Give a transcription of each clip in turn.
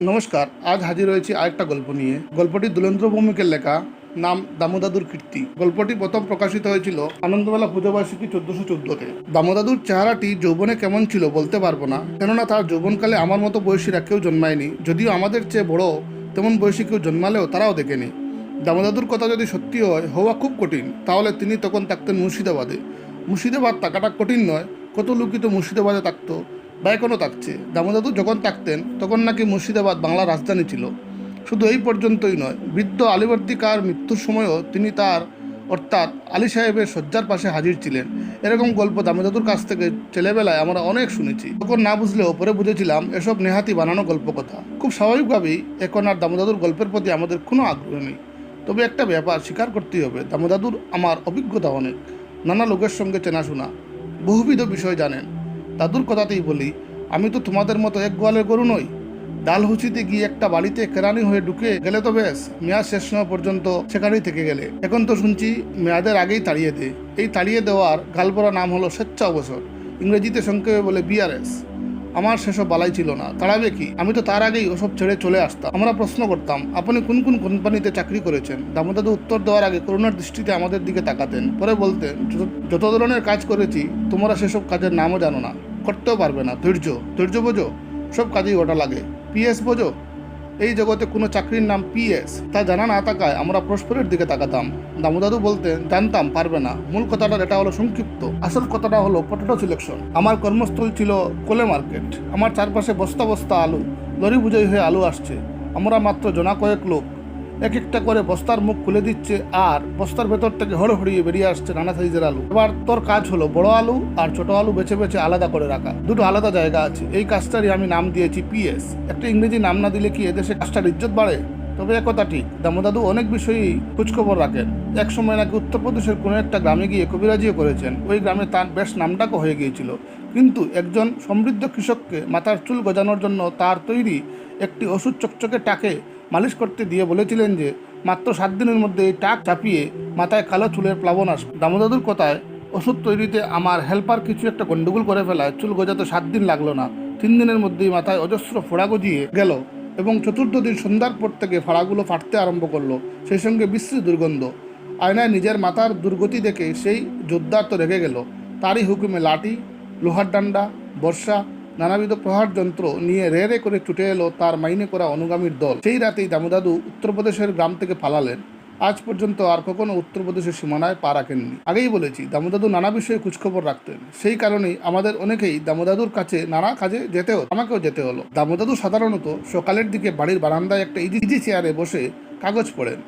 নমস্কার, আজ হাজির হয়েছি আরেকটা গল্প নিয়ে। গল্পটি দুলেন্দ্র ভৌমিকের লেখা, নাম দামোদাদুর কীর্তি। গল্পটি প্রথম প্রকাশিত হয়েছিল আনন্দমেলা পুজোবার্ষিকী চোদ্দশো চোদ্দতে। দামোদাদুর চেহারাটি যৌবনে কেমন ছিল বলতে পারব না, কেননা তার যৌবনকালে আমার মতো বয়সীরা কেউ জন্মায়নি। যদিও আমাদের চেয়ে বড় তেমন বয়সী কেউ জন্মালেও তারাও দেখেনি। দামোদাদুর কথা যদি সত্যি হয়, হওয়া খুব কঠিন। তাহলে তিনি তখন থাকতেন মুর্শিদাবাদে। মুর্শিদাবাদ থাকাটা কঠিন নয়, কত লোকই তো মুর্শিদাবাদে থাকতো। বা এখনও থাকছে দামোদাদু যখন থাকতেন তখন নাকি মুর্শিদাবাদ বাংলার রাজধানী ছিল। শুধু এই পর্যন্তই নয়, বৃদ্ধ আলিবর্দী কার মৃত্যুর সময়ও তিনি তার, অর্থাৎ আলী সাহেবের শয্যার পাশে হাজির ছিলেন। এরকম গল্প দামোদাদুর কাছ থেকে ছেলেবেলায় আমরা অনেক শুনেছি। তখন না বুঝলেও পরে বুঝেছিলাম, এসব নেহাতি বানানো গল্প কথা। খুব স্বাভাবিকভাবেই এখন আর দামোদাদুর গল্পের প্রতি আমাদের কোনো আগ্রহ নেই। তবে একটা ব্যাপার স্বীকার করতেই হবে, দামোদাদুর আমার অভিজ্ঞতা অনেক। নানা লোকের সঙ্গে চেনাশোনা, বহুবিধ বিষয় জানেন। দাদুর কথাতেই বলি, আমি তো তোমাদের মতো এক গোয়ালের গরু নই। ডালহুচিতে গিয়ে একটা বাড়িতে কেরানি হয়ে ঢুকে গেলে তো বেশ, মেয়াদ শেষ সময় পর্যন্ত সেখানেই থেকে গেলে। এখন তো শুনছি মেয়াদের আগেই তাড়িয়ে দে। এই তাড়িয়ে দেওয়ার গালপরা নাম হলো স্বেচ্ছা অবসর, ইংরেজিতে সংক্ষেপে বলে বিআরএস। আমার সেসব বালাই ছিল না, তাড়াবে কি? আমি তো তার আগেই ওসব ছেড়ে চলে আসতাম। আমরা প্রশ্ন করতাম, আপনি কোন কোন কোম্পানিতে চাকরি করেছেন? দামোদাদু উত্তর দেওয়ার আগে করুণার দৃষ্টিতে আমাদের দিকে তাকাতেন। পরে বলতেন, "যত- যত ধরনের কাজ করেছি, তোমরা সেসব কাজের নামও জানো না। করতেও পারবে না। ধৈর্য ধৈর্য বোঝো, সব কাজেই ওটা লাগে। পিএস বোঝো, এই জগতে কোনো চাকরির নাম পিএস তা জানা না থাকায় আমরা পরস্পরের দিকে তাকাতাম। দামোদাদু বলতেন জানতাম পারবে না। মূল কথাটার এটা হলো সংক্ষিপ্ত। আসল কথাটা হলো পটেটো সিলেকশন আমার কর্মস্থল ছিল কোলে মার্কেট। আমার চারপাশে বস্তা বস্তা আলু। লরি বুঝাই হয়ে আলু আসছে। আমরা মাত্র জনা কয়েক লোক। এক একটা করে বস্তার মুখ খুলে দিচ্ছে আর বস্তার ভেতর থেকে হড়হড়িয়ে বেরিয়ে আসছে নানা সাইজের আলু। এবার তোর কাজ হলো বড় আলু আর ছোট আলু বেছে বেছে আলাদা করে রাখা। দুটো আলাদা জায়গা আছে। এই কাজটারই আমি নাম দিয়েছি পিএস একটা ইংরেজি নাম না দিলে কি এদেশে কাজটার ইজ্জত বাড়ে? তবে একথা ঠিক। দামোদাদু অনেক বিষয়েই খোঁজখবর রাখেন। এক সময় নাকি উত্তরপ্রদেশের কোনো একটা গ্রামে গিয়ে কবিরাজিও করেছেন। ওই গ্রামে তার বেশ নামডাকও হয়ে গিয়েছিল। কিন্তু একজন সমৃদ্ধ কৃষককে মাথার চুল গজানোর জন্য তার তৈরি একটি ওষুধ চকচকে টাকে মালিশ করতে দিয়ে বলেছিলেন যে, মাত্র সাত দিনের মধ্যে এই টাক চাপিয়ে মাথায় কালো চুলের প্লাবন আসবে। দামোদাদুর কথায়, ওষুধ তৈরিতে আমার হেল্পার কিছু একটা গন্ডগোল করে ফেলায়, চুল গজাতে সাত দিন লাগল না। তিন দিনের মধ্যেই মাথায় অজস্র ফোড়া গজিয়ে গেল এবং চতুর্থ দিন সন্ধ্যার পর থেকে ফাড়াগুলো ফাটতে আরম্ভ করল, সেই সঙ্গে বিশ্রী দুর্গন্ধ। আয়নায় নিজের মাথার দুর্গতি দেখে সেই যোদ্ধার তো রেগে গেল। তারই হুকুমে লাঠি, লোহার ডান্ডা বর্ষা নানাবিধ প্রহার যন্ত্র নিয়ে রে রে করে ছুটে এলো তার মাইনে করা অনুগামীর দল। সেই রাতেই দামোদাদু উত্তরপ্রদেশের গ্রাম থেকে পালালেন। আজ পর্যন্ত আর কখনো উত্তরপ্রদেশের সীমানায় পা রাখেননি। আগেই বলেছি, দামোদাদু নানা বিষয়ে খোঁজখবর রাখতেন। সেই কারণেই আমাদের অনেকেই দামোদাদুর কাছে নানা কাজে যেতে হতো আমাকেও যেতে হলো। দামোদাদু সাধারণত সকালের দিকে বাড়ির বারান্দায় একটা ইজি চেয়ারে বসে কাগজ পড়েন।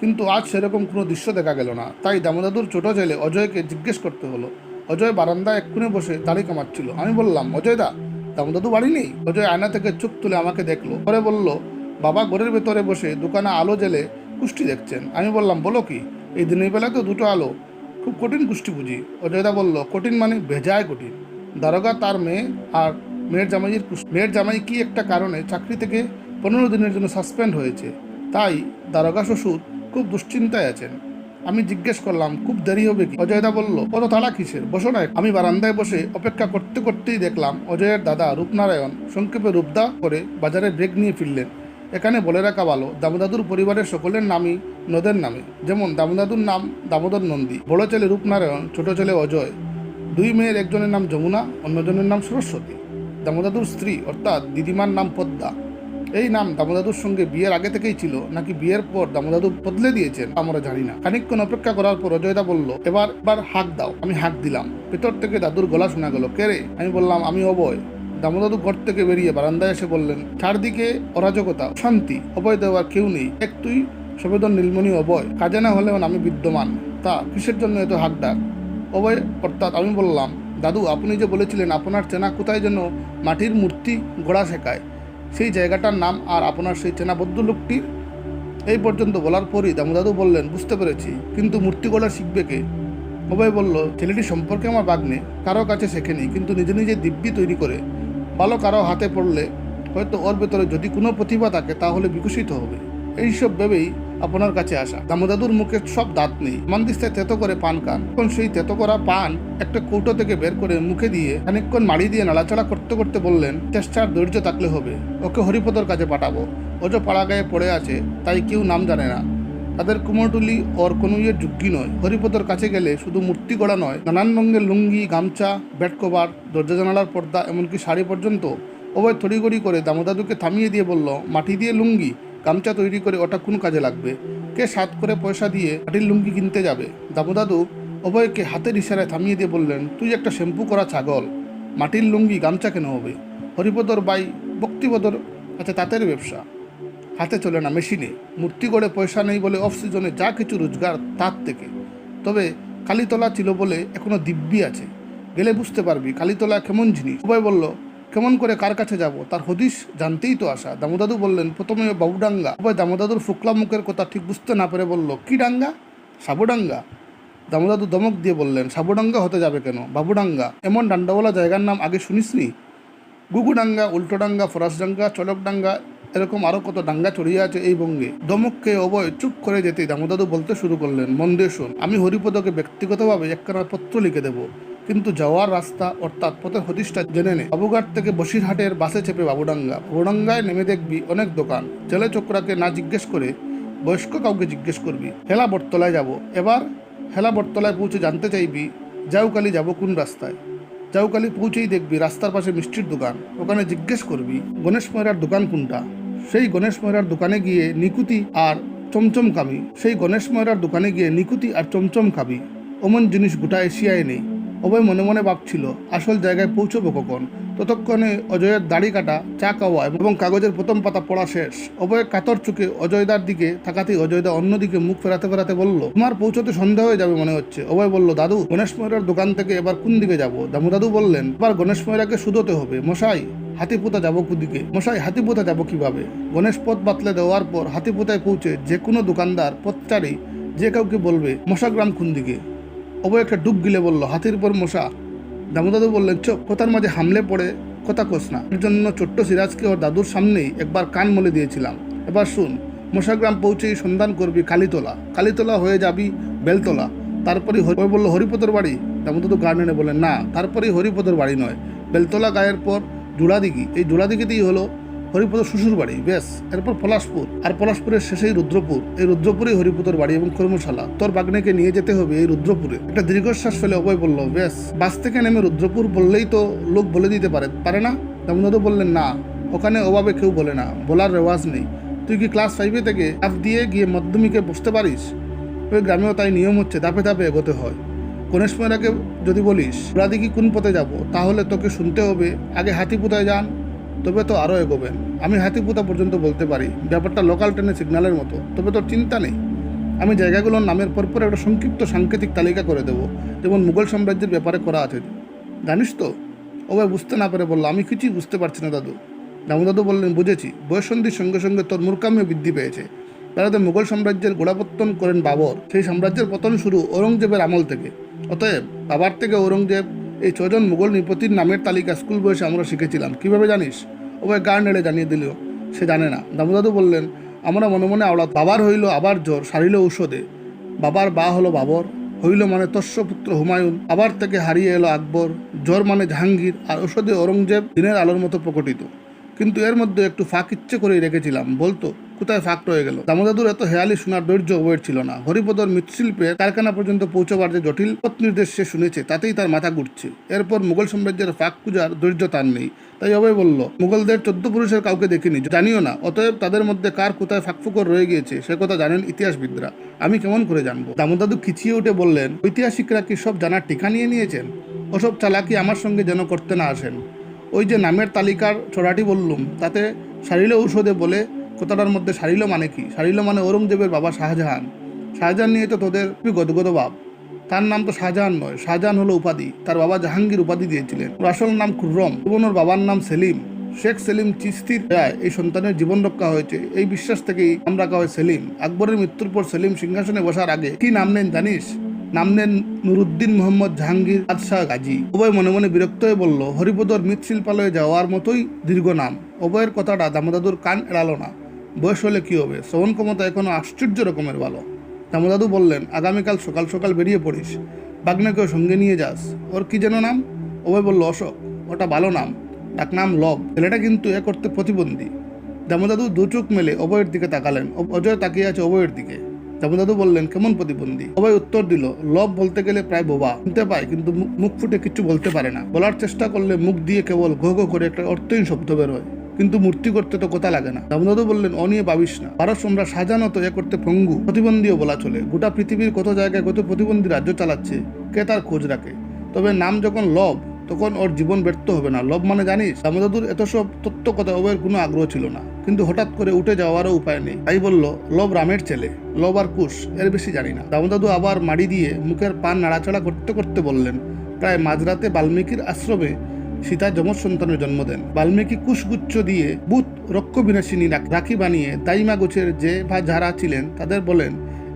কিন্তু আজ সেরকম কোনো দৃশ্য দেখা গেল না। তাই দামোদাদুর ছোট ছেলে অজয়কে জিজ্ঞেস করতে হলো। অজয় বারান্দায় এক্ষুনি বসে দাড়ি কামাচ্ছিল। আমি বললাম, অজয় দা দামোদাদু বাড়ি নেই অজয় আয়না থেকে চোখ তুলে আমাকে দেখল। পরে বলল, বাবা, ঘরের ভেতরে বসে দোকানে আলো জেলে কুষ্টি দেখছেন। আমি বললাম, বলো কি? এই দিনের বেলা তো দুটো আলো। খুব কঠিন কুষ্টি বুঝি। অজয়দা বলল, কঠিন মানে ভেজায় কঠিন। দারোগা তার মেয়ে আর মেয়ের জামাইয়ের মেয়ের জামাই কি একটা কারণে চাকরি থেকে পনেরো দিনের জন্য সাসপেন্ড হয়েছে? তাই দারোগা শ্বশুর খুব দুশ্চিন্তায় আছেন। আমি জিজ্ঞেস করলাম, খুব দেরি হবে কি? অজয়দা বলল কত তাড়া কিসের? বসো না আমি বারান্দায় বসে অপেক্ষা করতে করতেই দেখলাম অজয়ের দাদা রূপনারায়ণ সংক্ষেপে রূপদা করে বাজারে ব্রেক নিয়ে ফিরলেন। এখানে বলে রাখা ভালো, দামোদাদুর পরিবারের সকলের নামই নদের নামে। যেমন দামোদাদুর নাম দামোদর নন্দী, বড় ছেলে রূপনারায়ণ, ছোট ছেলে অজয়। দুই মেয়ের একজনের নাম যমুনা, অন্যজনের নাম সরস্বতী। দামোদাদুর স্ত্রী, অর্থাৎ দিদিমার নাম পদ্মা। এই নাম দামোদাদুর সঙ্গে বিয়ের আগে থেকেই ছিল, নাকি বিয়ের পর দামোদাদু বদলে দিয়েছেন? আমরা জানি না। খানিকক্ষণ অপেক্ষা করার পর অজয়দা বলল, এবার এবার হাঁক দাও, আমি হাঁক দিলাম। ভেতর থেকে দাদুর গলা শোনা গেল, কে রে? আমি বললাম, আমি অবয় দামোদাদু ঘর থেকে বেরিয়ে বারান্দায় এসে বললেন, চারদিকে অরাজকতা শান্তি অবয় দেওয়ার কেউ নেই। এক তুই, সবেদন, নীলমণি অবয় কাজে না হলেও আমি বিদ্যমান। তা, কিসের জন্য এত হাক ডাক অবয় অর্থাৎ আমি বললাম, দাদু, আপনি যে বলেছিলেন, আপনার চেনা কোথায় যেন মাটির মূর্তি গোড়া শেখায়? সেই জায়গাটার নাম আর আপনার সেই চেনাবদ্ধ লোকটির, এই পর্যন্ত বলার পরই দামোদাদু বললেন, বুঝতে পেরেছি, কিন্তু মূর্তি গলা শিখবে কে? অভয় বলল, ছেলেটি সম্পর্কে আমার বাগ্নে কারও কাছে শেখেনি কিন্তু নিজে নিজে দিব্যি তৈরি করে। ভালো কারও হাতে পড়লে হয়তো ওর ভেতরে যদি কোনো প্রতিভা থাকে, তাহলে বিকশিত হবে। এইসব ভেবেই আপনার কাছে আসা। দামোদাদুর মুখে সব দাঁত নেই। মন্দিস্তায় তেতো করে পান খান। তখন সেই তেতো করা পান একটা কৌটো থেকে বের করে মুখে দিয়ে খানিকক্ষণ মাড়ি দিয়ে নাড়াচাড়া করতে করতে বললেন, চেষ্টার ধৈর্য থাকলে হবে। ওকে হরিপদর কাছে পাঠাবো। ও যে পাড়া গায়ে পড়ে আছে, তাই কেউ নাম জানে না। তাদের কুমোরটুলি ওর কোনো ইয়ের যুক্তি নয়। হরিপদর কাছে গেলে শুধু মূর্তি গড়া নয়, নানান রঙের লুঙ্গি, গামছা বেড কভার, দরজা জানালার পর্দা, এমনকি শাড়ি পর্যন্ত ওভাবে তড়িগড়ি করে দামোদাদুকে থামিয়ে দিয়ে বলল, মাটি দিয়ে লুঙ্গি? গামছা তৈরি করে ওটা কোন কাজে লাগবে? কে সাত করে পয়সা দিয়ে মাটির লুঙ্গি কিনতে যাবে? দামোদাদু অভয়কে হাতের ইশারায় থামিয়ে দিয়ে বললেন, তুই একটা শ্যাম্পু করা ছাগল। মাটির লুঙ্গি, গামছা কেন হবে? হরিপদর বাই ভক্তিপদর। কাছে তাঁতের ব্যবসা? হাতে চলে না, মেশিনে। মূর্তি গড়ে পয়সা নেই বলে অফ সিজনে যা কিছু রোজগার তার থেকে। তবে কালীতলা ছিল বলে এখনও দিব্যি আছে। গেলে বুঝতে পারবি, কালীতলা কেমন জিনিস? সবাই বলল কেমন করে কার কাছে যাব? তার হদিশ জানতেই তো আসা দামোদাদু বললেন, প্রথমে বাবুডাঙ্গা। সবাই দামোদাদুর ফুকলা মুখের কথা ঠিক বুঝতে না পেরে বলল, কি ডাঙ্গা? সাবুডাঙ্গা? দামোদাদু দমক দিয়ে বললেন, সাবুডাঙ্গা হতে যাবে কেন? বাবুডাঙ্গা? এমন ডান্ডাওয়ালা জায়গার নাম আগে শুনিসনি? গুগুডাঙ্গা, উল্টোডাঙ্গা, ফরাসডাঙ্গা, চলকডাঙ্গা, এরকম আরও কত ডাঙ্গা ছড়িয়ে আছে এই বঙ্গে? দমককে অবয় চুপ করে যেতে দামোদাদু বলতে শুরু করলেন মন দিয়ে শোন আমি হরিপদকে ব্যক্তিগতভাবে একখানা পত্র লিখে দেব। কিন্তু যাওয়ার রাস্তা অর্থাৎ পথের হদিশটা জেনে নে। বাবুঘাট থেকে বসিরহাটের বাসে চেপে বাবুডাঙ্গা। বাবুডাঙ্গায় নেমে দেখবি অনেক দোকান। জেলে চোকরাকে না জিজ্ঞেস করে বয়স্ক কাউকে জিজ্ঞেস করবি, হেলা বটতলায় যাব? এবার হেলা বটতলায় পৌঁছে জানতে চাইবি, যাওকালি যাব কোন রাস্তায়? যাওকালি পৌঁছেই দেখবি রাস্তার পাশে মিষ্টির দোকান। ওখানে জিজ্ঞেস করবি, গণেশ ময়রার দোকান কোনটা? সেই গণেশ ময়রার দোকানে গিয়ে নিকুতি আর চমচম খাবি। সেই গণেশ ময়রার দোকানে গিয়ে নিকুতি আর চমচম খাবি। অমন জিনিস গোটা এশিয়ায় নেই। অভয় মনে মনে ভাবছিল, আসল জায়গায় পৌঁছবো কখন? ততক্ষণে অজয়ের দাড়ি কাটা, চা খাওয়া এবং কাগজের প্রথম পাতা পড়া শেষ। অভয় কাতর চোখে অজয়দার দিকে তাকাতেই অজয়দা অন্যদিকে মুখ ফেরাতে ফেরাতে বলল, তোমার পৌঁছতে সন্দেহ হয়ে যাবে মনে হচ্ছে। অভয় বলল, দাদু, গণেশ ময়রার দোকান থেকে এবার কোন দিকে যাব? দামু দাদু বললেন, এবার গণেশ ময়রাকে শুধোতে হবে। মশাই, হাতিপুতা যাব কুদিকে মশাই, হাতিপুতা যাব কীভাবে? গণেশ পথ বাতলে দেওয়ার পর হাতিপুতায় পৌঁছে যে কোনো দোকানদার, পথচারী, যে কাউকে বলবে, মশাগ্রাম কোন দিকে অবয় একটা ডুব গিলে বলল, হাতির পর মশা। দামোদাদু বললেন, চোখ, কথার মাঝে হামলে পড়ে, কথা কোস না। এর জন্য ছোট্ট সিরাজকে ওর দাদুর সামনেই একবার কান মলে দিয়েছিলাম। এবার শুন, মশাগ্রাম পৌঁছেই সন্ধান করবি কালীতলা। কালীতলা হয়ে যাবি বেলতলা। তারপরে হরি বলল, হরিপদর বাড়ি? দামোদাদু গার্ডেনে বললেন, না, তারপরেই হরিপদর বাড়ি নয়। বেলতলা গায়ের পর জোড়াদিঘি। এই জোড়াদিঘিতেই হলো হরিপদ শ্বশুর বাড়ি, ব্যাস। এরপর পলাশপুর। আর পলাশপুরের শেষেই রুদ্রপুর। এই রুদ্রপুরেই হরিপদর বাড়ি এবং কর্মশালা। তোর বাগনেকে নিয়ে যেতে হবে এই রুদ্রপুরে। একটা দীর্ঘশ্বাস ফেলে অভয় বলল, ব্যাস, বাস থেকে নেমে রুদ্রপুর বললেই তো লোক বলে দিতে পারে। পারে না? দামোদর বললেন, না, ওখানে ওভাবে কেউ বলে না। বলার রেওয়াজ নেই। তুই কি ক্লাস ফাইভে থেকে হাফ দিয়ে গিয়ে মাধ্যমিকে বসতে পারিস? ওই গ্রামেও তাই নিয়ম হচ্ছে, ধাপে ধাপে এগোতে হয়। গণেশ ময়রাকে যদি বলিস কি কোন পথে যাব? তাহলে তোকে শুনতে হবে। আগে হাতিপুতায় যান তবে তো আরও এগোবেন আমি হাতিপুতা পর্যন্ত বলতে পারি, ব্যাপারটা লোকাল ট্রেনের সিগন্যালের মতো। তবে তোর চিন্তা নেই। আমি জায়গাগুলোর নামের পরপর একটা সংক্ষিপ্ত সাংকেতিক তালিকা করে দেবো, যেমন মুঘল সাম্রাজ্যের ব্যাপারে করা আছে। জানিস তো? ও বুঝতে না পারে বলল, আমি কিছুই বুঝতে পারছি না দাদু। দামু বললেন, বুঝেছি। বয়সন্ধির সঙ্গে সঙ্গে তোর মূর্খাম্য বৃদ্ধি পেয়েছে। তারা মুঘল সাম্রাজ্যের গোড়াপত্তন করেন বাবর। সেই সাম্রাজ্যের পতন শুরু ঔরঙ্গজেবের আমল থেকে। অতএব বাবার থেকে ঔরঙ্গজেব এই ছজন মুঘল নৃপতির নামের তালিকা স্কুল বয়সে আমরা শিখেছিলাম। কীভাবে জানিস? ও ভাই গান নেড়ে জানিয়ে দিল, সে জানে না। দামোদাদু বললেন, আমরা মনে মনে আওলাদ, বাবার হইল আবার জ্বর, সারিল ঔষধে। বাবার বা হলো বাবর, হইল মানে তস্য পুত্র হুমায়ুন। আবার থেকে হারিয়ে এলো আকবর। জ্বর মানে জাহাঙ্গীর, আর ঔষধে ঔরঙ্গজেব দিনের আলোর মতো প্রকটিত। কিন্তু এর মধ্যে একটু ফাঁক ইচ্ছে করেই রেখেছিলাম, বলতো কোথায় ফাঁক রয়ে গেল। দামোদাদুর এত হেয়ালি শোনার ধৈর্য ওয়েট ছিল না। হরিপদর মৃৎশিল্পের কারখানা পর্যন্ত পৌঁছবার যে জটিল পথ নির্দেশ সে শুনেছে, তাতেই তার মাথা ঘুরছে। এরপর মুঘল সাম্রাজ্যের ফাঁক পূজার ধৈর্য তার নেই। তাই অভয় বলল, মুঘলদের চোদ্দ পুরুষের কাউকে দেখিনি। জানিও না, অতএব তাদের মধ্যে কার কোথায় ফাঁকফুকর রয়ে গিয়েছে, সে কথা জানেন ইতিহাসবিদরা। আমি কেমন করে জানব? দামোদাদু খিচিয়ে উঠে বললেন, ঐতিহাসিকরা কি সব জানার টিকা নিয়ে নিয়েছেন? ওসব চালাকি আমার সঙ্গে যেন করতে না আসেন। ওই যে নামের তালিকার ছড়াটি বললুম, তাতে সারিল ঔষধে বলে কথাটার মধ্যে সারিল মানে কি? সারিল মানে ঔরঙ্গজেবের বাবা শাহজাহান। শাহজাহান নিয়ে তো তোদের গদগদ ভাব। তার নাম তো শাহজাহান নয়, শাহজাহান হলো উপাধি। তার বাবা জাহাঙ্গীর উপাধি দিয়েছিলেন। আসল নাম খুররম ওর বাবার নাম সেলিম। শেখ সেলিম চিস্তির রায় এই সন্তানের জীবন রক্ষা হয়েছে। এই বিশ্বাস থেকেই নাম রাখা হয় সেলিম। আকবরের মৃত্যুর পর সেলিম সিংহাসনে বসার আগে কি নাম নেন জানিস? নাম নেন নুরুদ্দিন মোহাম্মদ জাহাঙ্গীর আদশাহ গাজী। উভয় মনে মনে বিরক্ত হয়ে বলল, হরিপদর মৃৎশিল্পালয়ে যাওয়ার মতোই দীর্ঘ নাম। উভয়ের কথাটা দামোদাদুর কান এড়ালো না। বয়স হলে কী হবে? শ্রবণ ক্ষমতা এখনও আশ্চর্য রকমের ভালো। দামোদাদু বললেন, আগামীকাল সকাল সকাল বেরিয়ে পড়িস। বাগনাকেও সঙ্গে নিয়ে যাস। ওর কি যেন নাম? অভয় বলল, অশোক। ওটা ভালো নাম। ডাক নাম লব। ছেলেটা কিন্তু এ করতে প্রতিবন্ধী। দামোদাদু দু চোখ মেলে অভয়ের দিকে তাকালেন। অজয় তাকিয়ে আছে অভয়ের দিকে। দামোদাদু বললেন, কেমন প্রতিবন্ধী? সবাই উত্তর দিল লব বলতে গেলে প্রায় বোবা। শুনতে পায় কিন্তু মুখ ফুটে কিছু বলতে পারে না। বলার চেষ্টা করলে মুখ দিয়ে কেবল ঘো ঘো করে একটা অর্থহীন শব্দ বেরোয়। কিন্তু মূর্তি করতে তো কথা লাগে না। দামোদাদু বললেন অ নিয়ে ভাবিস না। ভারত সম্রাট শাহজাহানও তো এ করতে পঙ্গু প্রতিবন্ধীও বলা চলে। গোটা পৃথিবীর কত জায়গায় কত প্রতিবন্ধী রাজ্য চালাচ্ছে, কে তার খোঁজ রাখে? তবে নাম যখন লব তখন ওর জীবন ব্যর্থ হবে না। লব মানে জানিস দামোদাদুর এত সব তত্ত্ব কথা ওবের কোনো আগ্রহ ছিল না। কিন্তু হঠাৎ করে উঠে যাওয়ারও উপায় নেই। তাই বলল লব রামের ছেলে লব আর কুশ, এর বেশি জানি না। দামোদাদু আবার মাড়ি দিয়ে মুখের পান নাড়াচাড়া করতে করতে বললেন, প্রায় মাঝরাতে বাল্মীকির আশ্রমে সীতা যমজ সন্তানের জন্ম দেন। বাল্মীকি কুশগুচ্ছ দিয়ে বুথ রক্ষ বিনাশিনী রাখি বানিয়ে দাইমা গোছের যে বা যারা ছিলেন, তাদের বলেন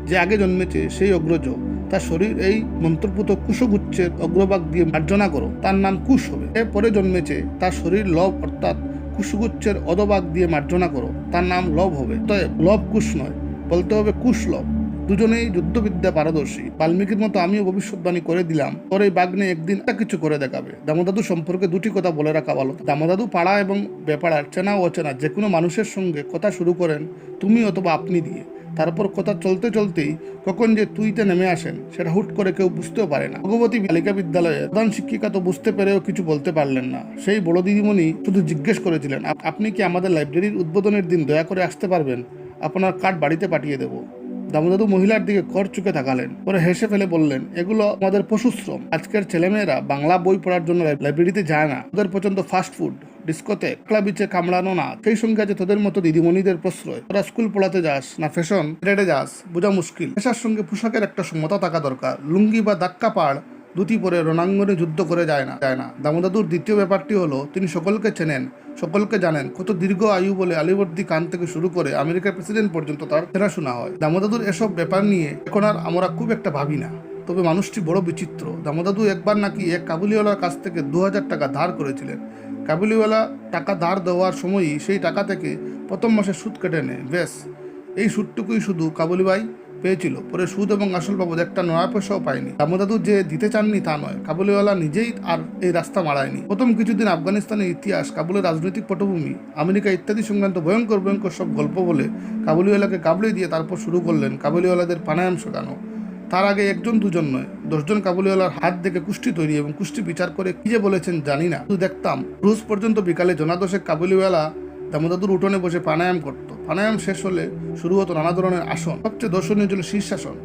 যে আগে জন্মেছে সেই অগ্রজ। তার শরীর এই মন্ত্রপুত কুশগুচ্ছের অগ্রভাগ দিয়ে মার্জনা করো। তার নাম কুশ হবে। এরপরে জন্মেছে তার শরীর লব, অর্থাৎ কুশগুচ্ছের অধভাগ দিয়ে মার্জনা করো। তার নাম লব হবে। তবে লব কুশ নয়, বলতে হবে কুশ লব। দুজনেই যুদ্ধবিদ্যা পারদর্শী। বাল্মীকির মতো আমিও ভবিষ্যৎবাণী করে দিলাম। পরে বাগ্নে একদিন কিছু করে দেখাবে। দামোদাদু সম্পর্কে দুটি কথা বলে রাখা ভালো। দামোদাদু পাড়া এবং বেপাড়ার চেনা অচেনা যে কোনো মানুষের সঙ্গে কথা শুরু করেন, তুমি অথবা আপনি দিয়ে। তারপর কথা চলতে চলতেই কখন যে তুইতে নেমে আসেন, সেটা হুট করে কেউ বুঝতেও পারে না। ভগবতী বালিকা বিদ্যালয়ের প্রধান শিক্ষিকা তো বুঝতে পেরেও কিছু বলতে পারলেন না। সেই বড় দিদিমণি শুধু জিজ্ঞেস করেছিলেন আপনি কি আমাদের লাইব্রেরির উদ্বোধনের দিন দয়া করে আসতে পারবেন? আপনার কার্ড বাড়িতে পাঠিয়ে দেবো। দামোদাদু মহিলার দিকে কর চুকে তাকালেন। পরে হেসে ফেলে বললেন, এগুলো আমাদের পশুশ্রম। আজকের ছেলেমেয়েরা বাংলা বই পড়ার জন্য লাইব্রেরিতে যায় না। ওদের পর্যন্ত ফাস্ট ফুড ডিস্কোতে একলা বিচে কামড়ানো না। সেই সঙ্গে আছে তোদের মতো দিদিমণিদের প্রশ্রয়। তোরা স্কুল পড়াতে যাস না ফ্যাশন ট্রেডে যাস, বোঝা মুশকিল। পেশার সঙ্গে পোশাকের একটা সমতা থাকা দরকার। লুঙ্গি বা দাক্কা পাড় দুটি পরে রণাঙ্গনে যুদ্ধ করে যায় না যায় না। দামোদাদুর দ্বিতীয় ব্যাপারটি হলো, তিনি সকলকে চেনেন, সকলকে জানেন। কত দীর্ঘ আয়ু বলে আলিবর্দী খান থেকে শুরু করে আমেরিকার প্রেসিডেন্ট পর্যন্ত তার ফেরা শোনা হয়। দামোদাদুর এসব ব্যাপার নিয়ে এখন আর আমরা খুব একটা ভাবি না। তবে মানুষটি বড় বিচিত্র। দামোদাদু একবার নাকি এক কাবুলিওয়ালার কাছ থেকে দু হাজার টাকা ধার করেছিলেন। কাবুলিওয়ালা টাকা ধার দেওয়ার সময়ই সেই টাকা থেকে প্রথম মাসে সুদ কেটে নেয়। বেশ এই সুদটুকুই শুধু কাবুলি ভাই পেয়েছিল। পরে সুদ এবং আসল বাবদ একটা নয়া পয়সাও পায়নি। দামোদাদু যে দিতে চাননি তা নয়, কাবুলিওয়ালা নিজেই আর এই রাস্তা মারায়নি প্রথম কিছুদিন আফগানিস্তানের ইতিহাস, কাবুলের রাজনৈতিক পটভূমি, আমেরিকা ইত্যাদি সংক্রান্ত ভয়ঙ্কর ভয়ঙ্কর সব গল্প বলে কাবুলিওয়ালাকে কাবুলি দিয়ে তারপর শুরু করলেন কাবুলিওয়ালাদের প্রাণায়াম শেখানো। তার আগে একজন, দুজন নয় দশজন কাবুলিওয়ালার হাত দেখে কুষ্টি তৈরি এবং কুষ্টি বিচার করে কি যে বলেছেন জানি না। শুধু দেখতাম, রোজ পর্যন্ত বিকালে জনাদশেক কাবুলিওয়ালা দামোদাদুর উঠোনে বসে প্রাণায়াম করতো। প্রাণায়াম শেষ হলে শুরু হতো নানা ধরনের আসন। সবচেয়ে দর্শনীয় ছিল শীর্ষাসন।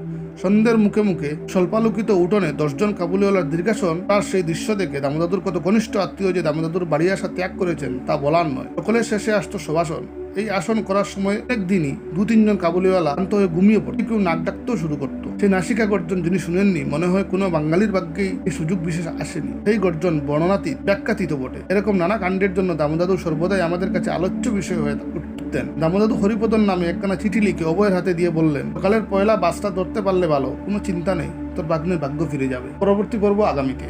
সন্ধ্যের মুখে মুখে স্বল্পালোকিত উঠোনে দশজন কাবুলিওয়ালার দীর্ঘাসন তার সেই দৃশ্য দেখে দামোদাদুর কত ঘনিষ্ঠ আত্মীয় যে দামোদাদুর বাড়ি আসা ত্যাগ করেছেন তা বলার নয়। সকলের শেষে আসতো শোভাসন। এই আসন করার সময় একদিনই দু তিনজন কাবুলিওয়ালা শান্ত হয়ে ঘুমিয়ে পড়ে। কেউ নাক ডাকতেও শুরু করতো। সেই নাসিকা গর্জন যিনি শুনেননি, মনে হয় কোনো বাঙালির ভাগ্যেই এই সুযোগ বিশেষ আসেনি। সেই গর্জন বর্ণনাতীত, ব্যাখ্যাতীত বটে। এরকম নানা কাণ্ডের জন্য দামোদাদু সর্বদাই আমাদের কাছে আলোচ্য বিষয় হয়ে উঠতেন। দামোদাদু হরিপদন নামে একখানা চিঠি লিখে অভয়ের হাতে দিয়ে বললেন, সকালের পয়লা বাসটা ধরতে পারলে ভালো, কোনো চিন্তা নেই, তোর বাগ্নের ভাগ্য ফিরে যাবে। পরবর্তী পর্ব আগামীতে।